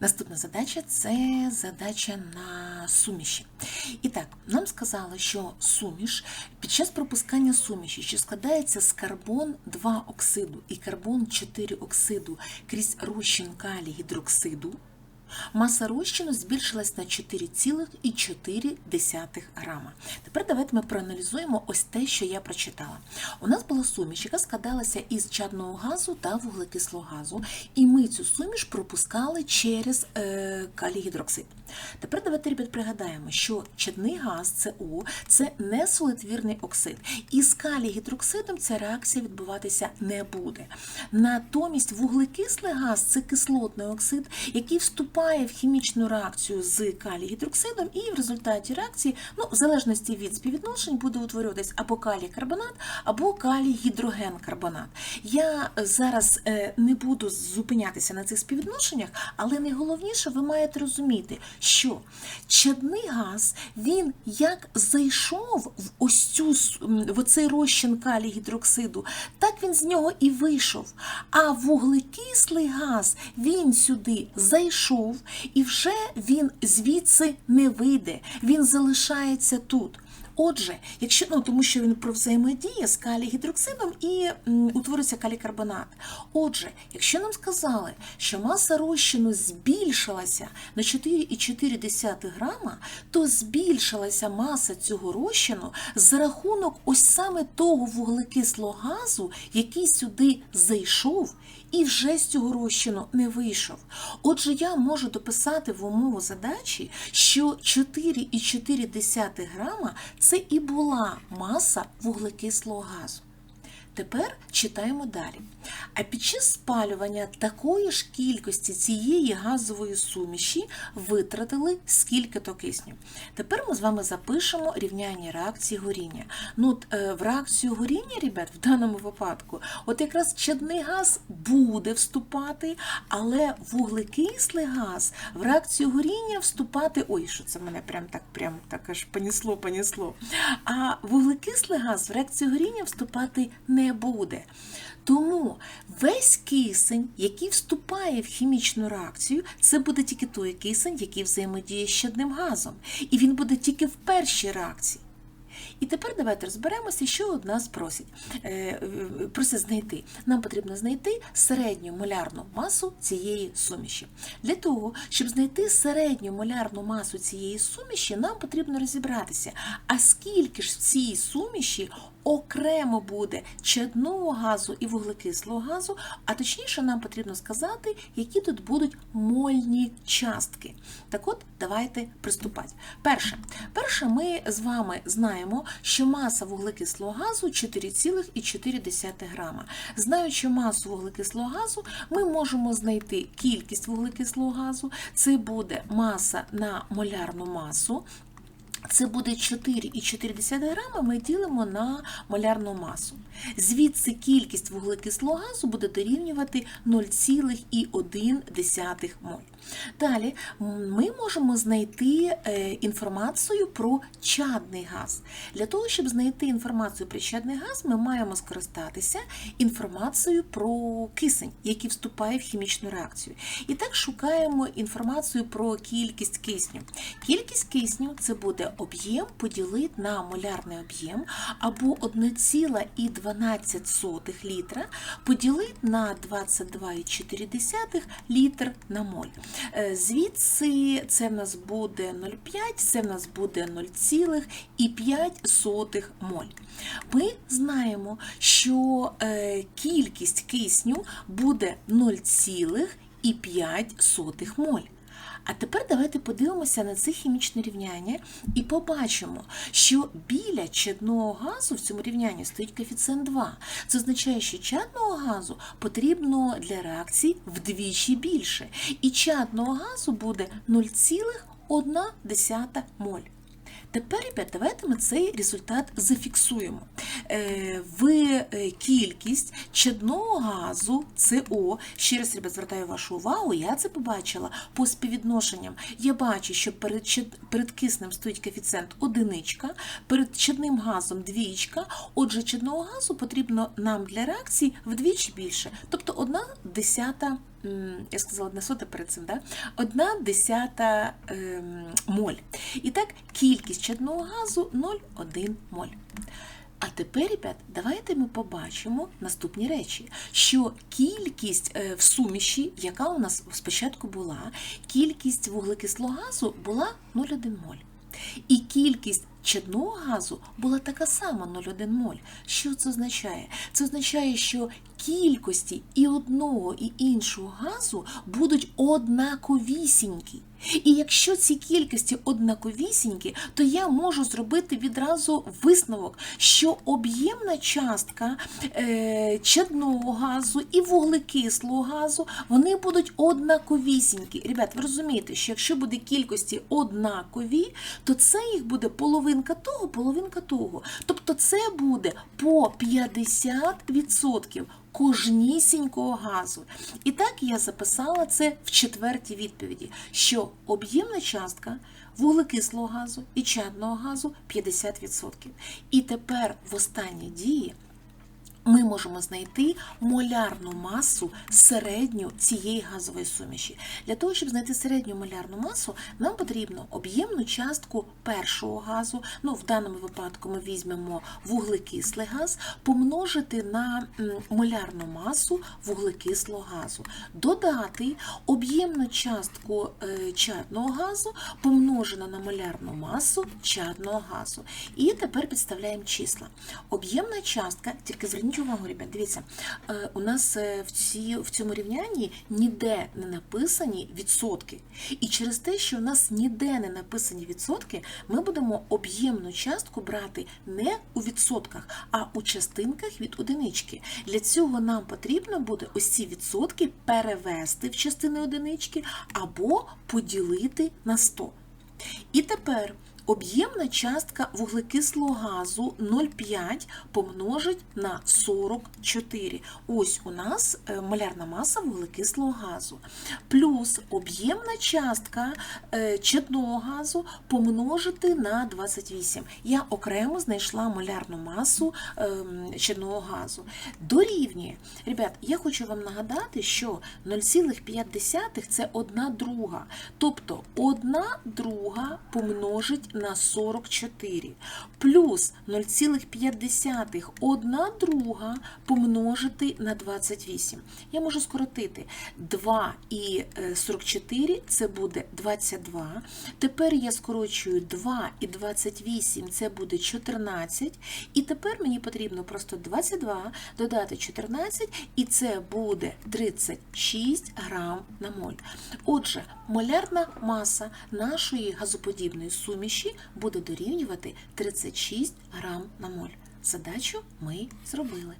Наступна задача це задача на суміші. І так, нам сказали, що суміш під час пропускання суміші, що складається з карбон 2 оксиду і карбон 4 оксиду крізь розчин калій гідроксиду, Маса розчину збільшилась на 4,4 грама. Тепер давайте ми проаналізуємо ось те, що я прочитала. У нас була суміш, яка складалася із чадного газу та вуглекислого газу, і ми цю суміш пропускали через е, калій-гідроксид. Тепер давайте, ребят, пригадаємо, що чадний газ СО – це не солитвірний оксид. І з калій-гідроксидом ця реакція відбуватися не буде. Натомість вуглекислий газ це кислотний оксид, який вступає в хімічну реакцію з калій-гідроксидом, і в результаті реакції, ну, в залежності від співвідношень, буде утворюватись або калій-карбонат, або калій-гідроген-карбонат. Я зараз е, не буду зупинятися на цих співвідношеннях, але найголовніше ви маєте розуміти, що чадний газ він як зайшов в ось цю в оцей розчин калій-гідроксиду, так він з нього і вийшов. А вуглекислий газ він сюди зайшов, і вже він звідси не вийде, він залишається тут. Отже, якщо ну тому, що він провзаємодіє з калій-гідроксидом і м, утворюється калікарбонат. Отже, якщо нам сказали, що маса розчину збільшилася на 4,4 грама, то збільшилася маса цього розчину за рахунок ось саме того вуглекислого газу, який сюди зайшов і вже з цього розчину не вийшов. Отже, я можу дописати в умову задачі, що 4,4 грама це і була маса вуглекислого газу. Тепер читаємо далі. А під час спалювання такої ж кількості цієї газової суміші витратили скільки-то кисню. Тепер ми з вами запишемо рівняння реакції горіння. Ну, от, е, в реакцію горіння, ребят, в даному випадку, от якраз чадний газ буде вступати, але вуглекислий газ в реакцію горіння вступати. Ой, що це мене прям так, прям так аж понісло, понісло. А вуглекислий газ в реакцію горіння вступати не буде. Тому весь кисень, який вступає в хімічну реакцію, це буде тільки той кисень, який взаємодіє з щадним газом. І він буде тільки в першій реакції. І тепер давайте розберемося, що од нас просять. Е, Просять знайти. Нам потрібно знайти середню молярну масу цієї суміші. Для того, щоб знайти середню молярну масу цієї суміші, нам потрібно розібратися, а скільки ж в цій суміші окремо буде чадного газу і вуглекислого газу, а точніше нам потрібно сказати, які тут будуть мольні частки. Так от, давайте приступати. Перше, перше, ми з вами знаємо, що маса вуглекислого газу 4,4 грама. Знаючи масу вуглекислого газу, ми можемо знайти кількість вуглекислого газу. Це буде маса на молярну масу. Це буде 4,4 грама, ми ділимо на молярну масу. Звідси кількість вуглекислого газу буде дорівнювати 0,1 моль. Далі ми можемо знайти е, інформацію про чадний газ. Для того, щоб знайти інформацію про чадний газ, ми маємо скористатися інформацією про кисень, який вступає в хімічну реакцію. І так шукаємо інформацію про кількість кисню. Кількість кисню це буде об'єм поділити на молярний об'єм або 1,12 літра поділити на 22,4 літр на моль. Е, Звідси це в нас буде 0,5, це в нас буде 0,5 моль. Ми знаємо, що е, кількість кисню буде 0,5 моль. А тепер давайте подивимося на це хімічне рівняння і побачимо, що біля чадного газу в цьому рівнянні стоїть коефіцієнт 2. Це означає, що чадного газу потрібно для реакції вдвічі більше. І чадного газу буде 0,1 моль. Тепер, ребят, давайте ми цей результат зафіксуємо. Е, В е, кількість чадного газу СО, ще раз, ребят, звертаю вашу увагу, я це побачила по співвідношенням. Я бачу, що перед, перед киснем стоїть коефіцієнт одиничка, перед чадним газом двічка. Отже, чадного газу потрібно нам для реакції вдвічі більше, тобто одна десята я сказала одна сота перед цим, да? одна десята ем, моль. І так, кількість чадного газу 0,1 моль. А тепер, ребят, давайте ми побачимо наступні речі, що кількість е, в суміші, яка у нас спочатку була, кількість вуглекислого газу була 0,1 моль. І кількість чадного газу була така сама 0,1 моль. Що це означає? Це означає, що кількості і одного, і іншого газу будуть однаковісінькі. І якщо ці кількості однаковісінькі, то я можу зробити відразу висновок, що об'ємна частка е, чадного газу і вуглекислого газу вони будуть однаковісінькі. Ребят, ви розумієте, що якщо буде кількості однакові, то це їх буде половинка того, половинка того. Тобто це буде по 50% кожнісінького газу. І так я записала це в четвертій відповіді, що об'ємна частка вуглекислого газу і чадного газу 50%. І тепер в останній дії ми можемо знайти молярну масу середню цієї газової суміші. Для того, щоб знайти середню молярну масу, нам потрібно об'ємну частку першого газу, ну в даному випадку ми візьмемо вуглекислий газ, помножити на молярну масу вуглекислого газу, додати об'ємну частку е, чадного газу, помножену на молярну масу чадного газу. І тепер підставляємо числа. Об'ємна частка, тільки зверніть увагу, ребят, дивіться, е, у нас е, в, ці, в цьому рівнянні ніде не написані відсотки. І через те, що у нас ніде не написані відсотки, ми будемо об'ємну частку брати не у відсотках, а у частинках від одинички. Для цього нам потрібно буде ось ці відсотки перевести в частини одинички або поділити на 100. І тепер об'ємна частка вуглекислого газу 0,5 помножить на 44. Ось у нас е, молярна маса вуглекислого газу. Плюс об'ємна частка е, чадного газу помножити на 28. Я окремо знайшла молярну масу ем, чадного газу. Дорівнює. Ребят, я хочу вам нагадати, що 0,5 це 1 друга. Тобто 1 друга помножить на 44. Плюс 0,5 1 друга помножити на 28. Я можу скоротити 2 і е, 44 це буде 22. Тепер я скорочую 2 і 28 це буде 14. І тепер мені потрібно просто 22 додати 14, і це буде 36 грам на моль. Отже, молярна маса нашої газоподібної суміші буде дорівнювати 36 грам на моль. Задачу ми зробили.